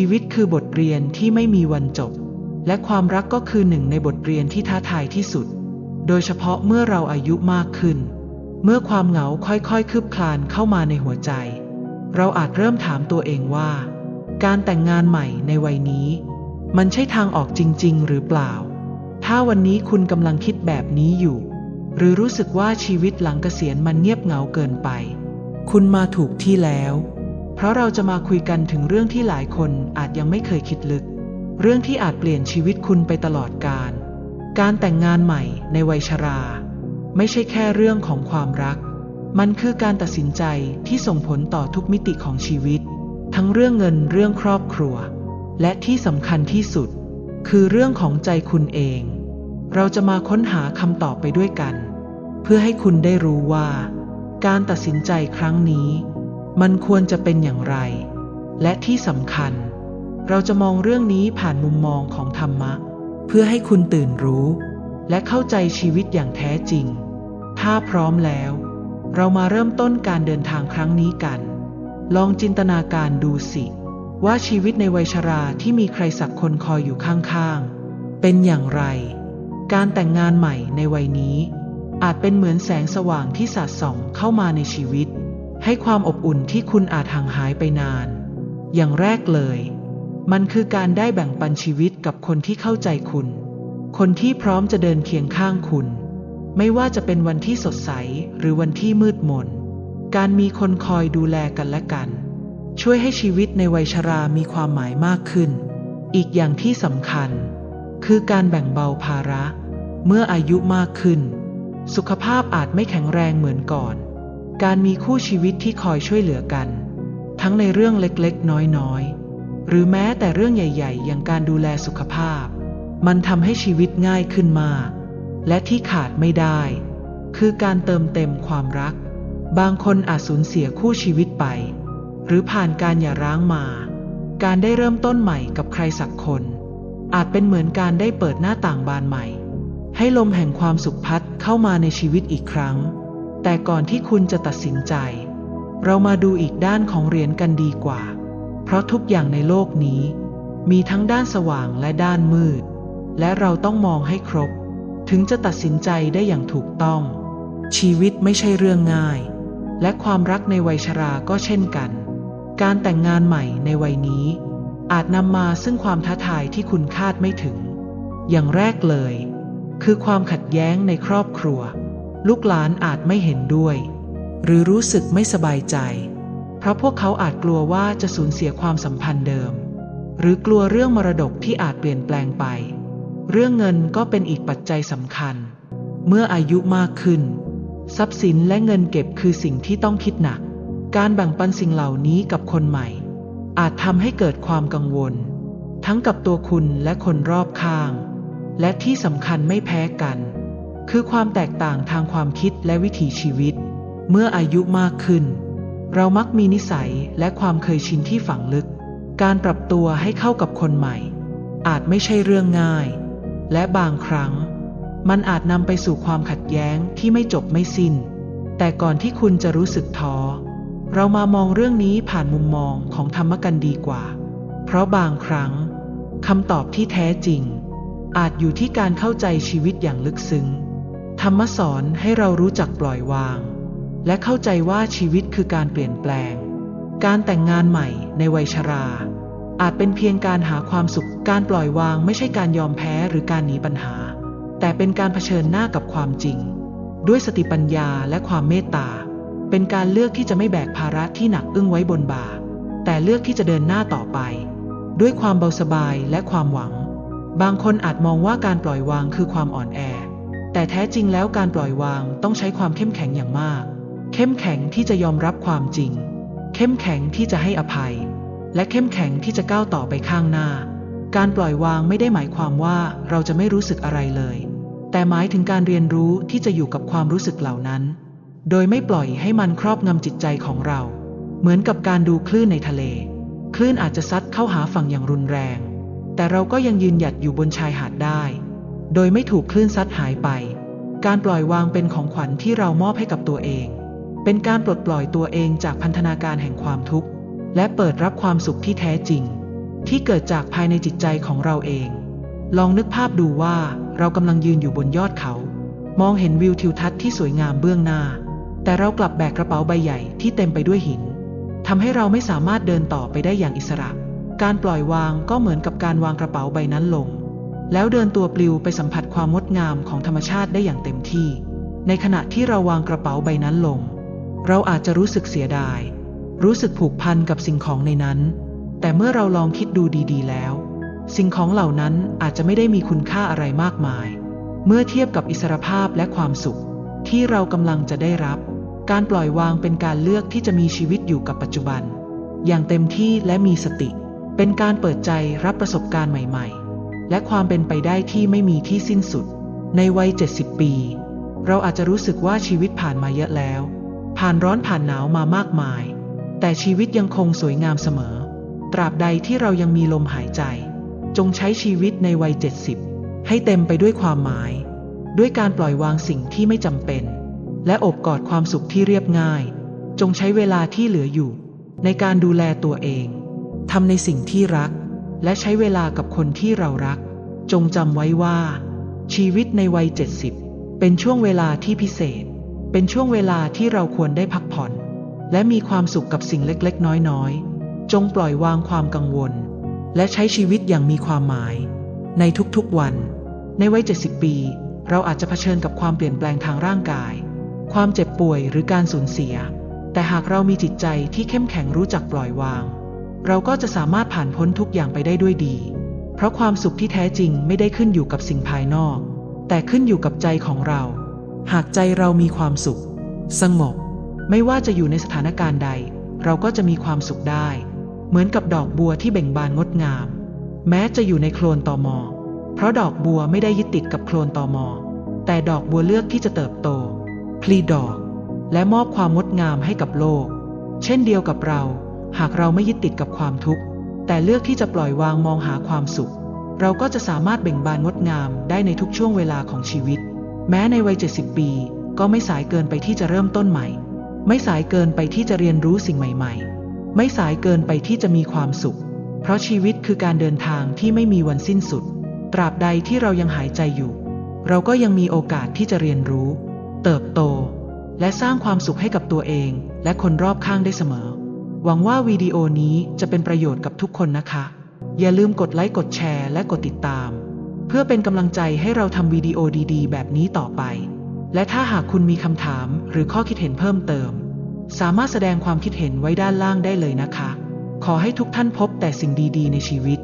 ชีวิตคือบทเรียนที่ไม่มีวันจบ และความรักก็คือหนึ่งในบทเรียนที่ท้าทายที่สุด โดยเฉพาะเมื่อเราอายุมากขึ้น เมื่อความเหงาค่อยๆ คืบคลานเข้ามาในหัวใจ เราอาจเริ่มถามตัวเองว่า การแต่งงานใหม่ในวัยนี้ มันใช่ทางออกจริง ๆ หรือเปล่า ถ้าวันนี้คุณกำลังคิดแบบนี้อยู่ หรือรู้สึกว่าชีวิตหลังเกษียณมันเงียบเหงาเกินไป คุณมาถูกที่แล้ว เพราะเราจะมาคุยกันถึงเรื่องที่หลายคนอาจยังไม่เคยคิดลึก เรื่องที่อาจเปลี่ยนชีวิตคุณไปตลอดกาลการแต่งงานใหม่ในวัยชรา ไม่ใช่แค่เรื่องของความรัก มันคือการตัดสินใจที่ส่งผลต่อทุกมิติของชีวิต ทั้งเรื่องเงินเรื่องครอบครัว และที่สำคัญที่สุด คือเรื่องของใจคุณเอง เราจะมาค้นหาคำตอบไปด้วยกัน เพื่อให้คุณได้รู้ว่า การตัดสินใจครั้งนี้ มันควรจะเป็นอย่างไร และที่สำคัญ เราจะมองเรื่องนี้ผ่านมุมมองของธรรมะ เพื่อให้คุณตื่นรู้ และเข้าใจชีวิตอย่างแท้จริง ถ้าพร้อมแล้ว เรามาเริ่มต้นการเดินทางครั้งนี้กัน ลองจินตนาการดูสิ ว่าชีวิตในวัยชราที่มีใครสักคนคอยอยู่ข้างๆ เป็นอย่างไร การแต่งงานใหม่ในวัยนี้ อาจเป็นเหมือนแสงสว่างที่สาดส่องเข้ามาในชีวิต ให้ความอบอุ่นที่คุณอาจห่างหายไปนาน อย่างแรกเลย มันคือการได้แบ่งปันชีวิตกับคนที่เข้าใจคุณ คนที่พร้อมจะเดินเคียงข้างคุณ ไม่ว่าจะเป็นวันที่สดใสหรือวันที่มืดมน การมีคนคอยดูแลกันและกัน ช่วยให้ชีวิตในวัยชรามีความหมายมากขึ้น อีกอย่างที่สำคัญ คือการแบ่งเบาภาระ เมื่ออายุมากขึ้น สุขภาพอาจไม่แข็งแรงเหมือนก่อน การมีคู่ชีวิตที่คอยช่วยเหลือกัน ทั้งในเรื่องเล็กๆ น้อยๆ หรือแม้แต่เรื่องใหญ่ ๆ อย่างการดูแลสุขภาพ มันทำให้ชีวิตง่ายขึ้นมาก และที่ขาดไม่ได้ คือการเติมเต็มความรัก บางคนอาจสูญเสียคู่ชีวิตไป หรือผ่านการหย่าร้างมา การได้เริ่มต้นใหม่กับใครสักคน อาจเป็นเหมือนการได้เปิดหน้าต่างบานใหม่ ให้ลมแห่งความสุขพัดเข้ามาในชีวิตอีกครั้ง แต่ก่อนที่คุณจะตัดสินใจ เรามาดูอีกด้านของเหรียญกันดีกว่า เพราะทุกอย่างในโลกนี้ มีทั้งด้านสว่างและด้านมืด และเราต้องมองให้ครบ ถึงจะตัดสินใจได้อย่างถูกต้อง ชีวิตไม่ใช่เรื่องง่าย และความรักในวัยชราก็เช่นกัน การแต่งงานใหม่ในวัยนี้ อาจนำมาซึ่งความท้าทายที่คุณคาดไม่ถึง อย่างแรกเลย คือความขัดแย้งในครอบครัว ลูกหลานอาจไม่เห็นด้วย หรือรู้สึกไม่สบายใจ เพราะพวกเขาอาจกลัวว่าจะสูญเสียความสัมพันธ์เดิม หรือกลัวเรื่องมรดกที่อาจเปลี่ยนแปลงไป เรื่องเงินก็เป็นอีกปัจจัยสำคัญ เมื่ออายุมากขึ้น ทรัพย์สินและเงินเก็บคือสิ่งที่ต้องคิดหนัก การแบ่งปันสิ่งเหล่านี้กับคนใหม่ อาจทำให้เกิดความกังวล ทั้งกับตัวคุณและคนรอบข้าง และที่สำคัญไม่แพ้กัน คือความแตกต่างทางความคิดและวิถีชีวิต เมื่ออายุมากขึ้น เรามักมีนิสัยและความเคยชินที่ฝังลึก การปรับตัวให้เข้ากับคนใหม่ อาจไม่ใช่เรื่องง่าย และบางครั้ง มันอาจนำไปสู่ความขัดแย้งที่ไม่จบไม่สิ้น แต่ก่อนที่คุณจะรู้สึกท้อ เรามามองเรื่องนี้ผ่านมุมมองของธรรมกันดีกว่า เพราะบางครั้งคำตอบที่แท้จริง อาจอยู่ที่การเข้าใจชีวิตอย่างลึกซึ้ง รรมสอนให้เรารู้จักปล่อยวาง และเข้าใจว่าชีวิตคือการเปลี่ยนแปลง การแต่งงานใหม่ในวัยชรา อาจเป็นเพียงการหาความสุข การปล่อยวางไม่ใช่การยอมแพ้หรือการหนีปัญหา แต่เป็นการเผชิญหน้ากับความจริง ด้วยสติปัญญาและความเมตตา เป็นการเลือกที่จะไม่แบกภาระที่หนักอึ้งไว้บนบ่า แต่เลือกที่จะเดินหน้าต่อไป ด้วยความเบาสบายและความหวัง บางคนอาจมองว่าการปล่อยวางคือความอ่อนแอ แต่แท้จริงแล้วการปล่อยวางต้องใช้ความเข้มแข็งอย่างมาก เข้มแข็งที่จะยอมรับความจริง เข้มแข็งที่จะให้อภัย และเข้มแข็งที่จะก้าวต่อไปข้างหน้า การปล่อยวางไม่ได้หมายความว่าเราจะไม่รู้สึกอะไรเลย แต่หมายถึงการเรียนรู้ที่จะอยู่กับความรู้สึกเหล่านั้น โดยไม่ปล่อยให้มันครอบงำจิตใจของเรา เหมือนกับการดูคลื่นในทะเล คลื่นอาจจะซัดเข้าหาฝั่งอย่างรุนแรง แต่เราก็ยังยืนหยัดอยู่บนชายหาดได้ โดยไม่ถูกคลื่นซัดหายไป การปล่อยวางเป็นของขวัญที่เรามอบให้กับตัวเอง เป็นการปลดปล่อยตัวเองจากพันธนาการแห่งความทุกข์ และเปิดรับความสุขที่แท้จริง ที่เกิดจากภายในจิตใจของเราเอง ลองนึกภาพดูว่าเรากำลังยืนอยู่บนยอดเขา มองเห็นวิวทิวทัศน์ที่สวยงามเบื้องหน้า แต่เรากลับแบกกระเป๋าใบใหญ่ที่เต็มไปด้วยหินทำให้เราไม่สามารถเดินต่อไปได้อย่างอิสระ การปล่อยวางก็เหมือนกับการวางกระเป๋าใบนั้นลง แล้วเดินตัวปลิวไปสัมผัสความงดงามของธรรมชาติได้อย่างเต็มที่ ในขณะที่เราวางกระเป๋าใบนั้นลง เราอาจจะรู้สึกเสียดาย รู้สึกผูกพันกับสิ่งของในนั้น แต่เมื่อเราลองคิดดูดีๆแล้ว สิ่งของเหล่านั้นอาจจะไม่ได้มีคุณค่าอะไรมากมาย เมื่อเทียบกับอิสรภาพและความสุข ที่เรากำลังจะได้รับ การปล่อยวางเป็นการเลือกที่จะมีชีวิตอยู่กับปัจจุบัน อย่างเต็มที่และมีสติ เป็นการเปิดใจรับประสบการณ์ใหม่ ๆ และความเป็นไปได้ที่ไม่มีที่สิ้นสุด ในวัย 70 ปี เราอาจจะรู้สึกว่าชีวิตผ่านมาเยอะแล้ว ผ่านร้อนผ่านหนาวมามากมาย แต่ชีวิตยังคงสวยงามเสมอ ตราบใดที่เรายังมีลมหายใจ จงใช้ชีวิตในวัย 70 ให้เต็มไปด้วยความหมาย ด้วยการปล่อยวางสิ่งที่ไม่จำเป็น และอบกอดความสุขที่เรียบง่าย จงใช้เวลาที่เหลืออยู่ ในการดูแลตัวเองทำในสิ่งที่รัก และใช้เวลากับคนที่เรารัก จงจำไว้ว่า ชีวิตในวัย 70 เป็นช่วงเวลาที่พิเศษ เป็นช่วงเวลาที่เราควรได้พักผ่อน และมีความสุขกับสิ่งเล็กๆ น้อยๆ จงปล่อยวางความกังวล และใช้ชีวิตอย่างมีความหมาย ในทุกๆวัน ในวัย 70 ปี เราอาจจะเผชิญกับความเปลี่ยนแปลงทางร่างกาย ความเจ็บป่วยหรือการสูญเสีย แต่หากเรามีจิตใจที่เข้มแข็งรู้จักปล่อยวาง เราก็จะสามารถผ่านพ้นทุกอย่างไปได้ด้วยดี เพราะความสุขที่แท้จริงไม่ได้ขึ้นอยู่กับสิ่งภายนอก แต่ขึ้นอยู่กับใจของเรา หากใจเรามีความสุข สงบ ไม่ว่าจะอยู่ในสถานการณ์ใด เราก็จะมีความสุขได้ เหมือนกับดอกบัวที่เบ่งบานงดงาม แม้จะอยู่ในโคลนตอมอ เพราะดอกบัวไม่ได้ยึดติดกับโคลนตอมอ แต่ดอกบัวเลือกที่จะเติบโต พลีดอก และมอบความงดงามให้กับโลก เช่นเดียวกับเรา หากเราไม่ยึดติดกับความทุกข์ แต่เลือกที่จะปล่อยวางมองหาความสุข เราก็จะสามารถเบ่งบานงดงามได้ในทุกช่วงเวลาของชีวิต แม้ในวัย 70 ปี ก็ไม่สายเกินไปที่จะเริ่มต้นใหม่ ไม่สายเกินไปที่จะเรียนรู้สิ่งใหม่ ๆ ไม่สายเกินไปที่จะมีความสุข เพราะชีวิตคือการเดินทางที่ไม่มีวันสิ้นสุด ตราบใดที่เรายังหายใจอยู่ เราก็ยังมีโอกาสที่จะเรียนรู้ เติบโต และสร้างความสุขให้กับตัวเอง และคนรอบข้างได้เสมอ หวังว่าวิดีโอนี้จะเป็นประโยชน์กับทุกคนนะคะ อย่าลืมกดไลค์กดแชร์และกดติดตาม เพื่อเป็นกำลังใจให้เราทำวิดีโอดีๆ แบบนี้ต่อไป และถ้าหากคุณมีคำถามหรือข้อคิดเห็นเพิ่มเติม สามารถแสดงความคิดเห็นไว้ด้านล่างได้เลยนะคะ ขอให้ทุกท่านพบแต่สิ่งดีๆ ในชีวิต